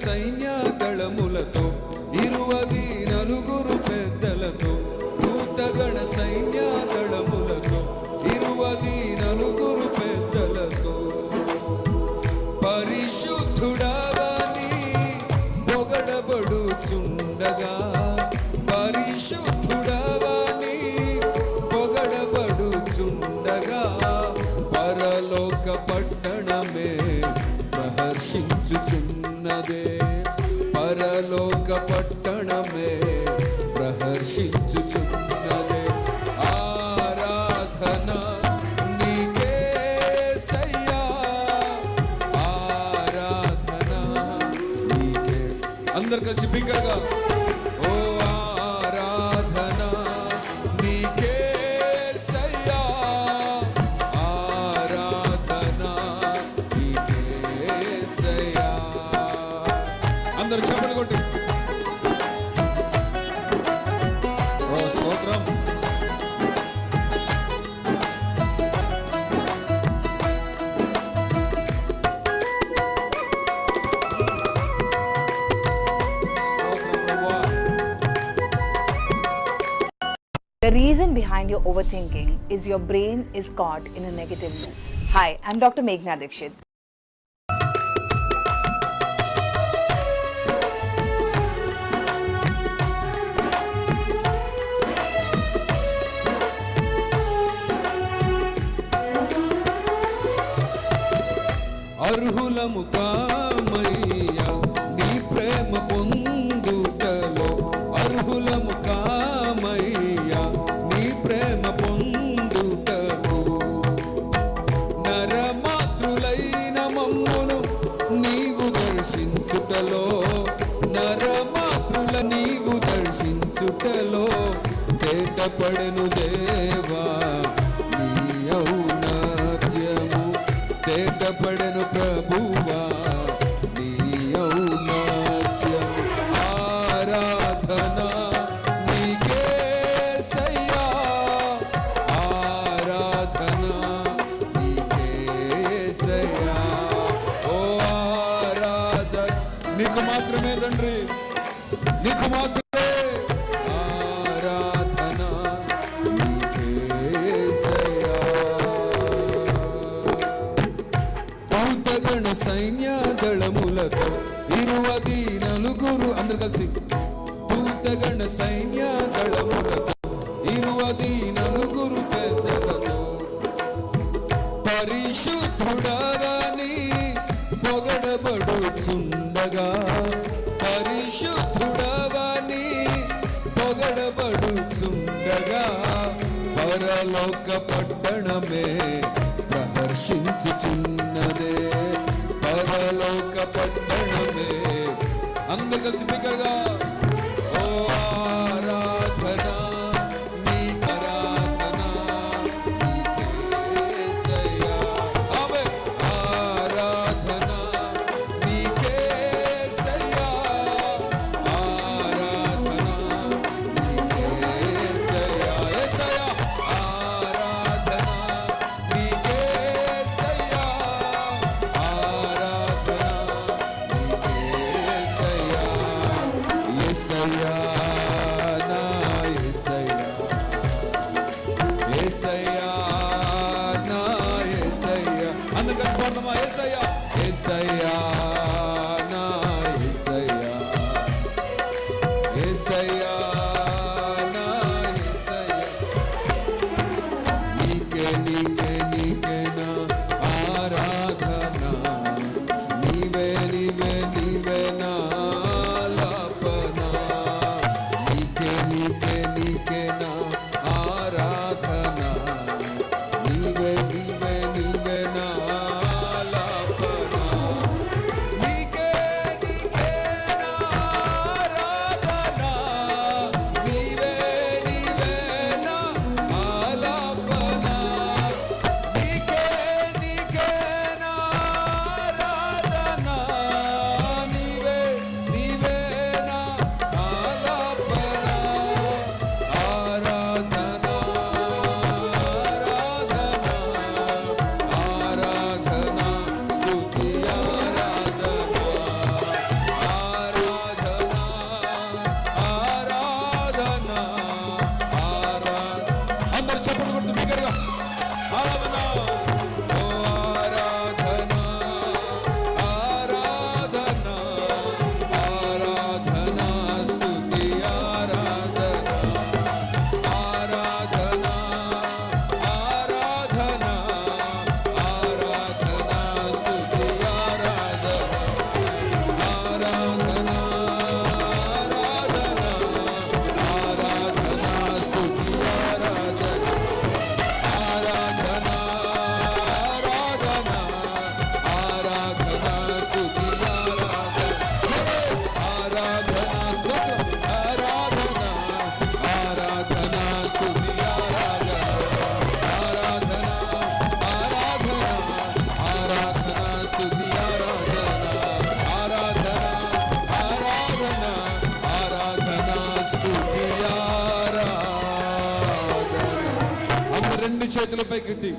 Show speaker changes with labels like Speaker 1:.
Speaker 1: señal. అందరు కలిసి బిగ్గరగా
Speaker 2: The reason behind your overthinking is your brain is caught in a negative loop. Hi, I'm Dr. Meghna Dikshit.
Speaker 1: అర్హులము కామయ్యా దర్శించుటలో నరమాతృల నీవు దర్శించుటలో తేటపడను దేవా నీ ఔన్నత్యము తేటపడ నీకు మాత్రమే తండ్రి. నీకు మాత్రమే. ఆరాధన. ఇరువది నలుగురు అందరు కలిసి. భూతగణ సైన్యదళములతో ఇరువది నలుగురు పెద్దలతో. పరిశుద్ధుడవని పొగడబడుచుండగా పరిశుద్ధుడవని పొగడబడుచుండగా పరలోక పట్టణమే ప్రహర్షించుచున్నదే. పరలోక పట్టణమే అందరు కలిసి బిగ్గరగా सया, ना सया। सया, ना सया। निक निक निक ना आराधना। निवे निवे निवे ना लापना। निक निक निक ना చేతులపైకి ఎత్తి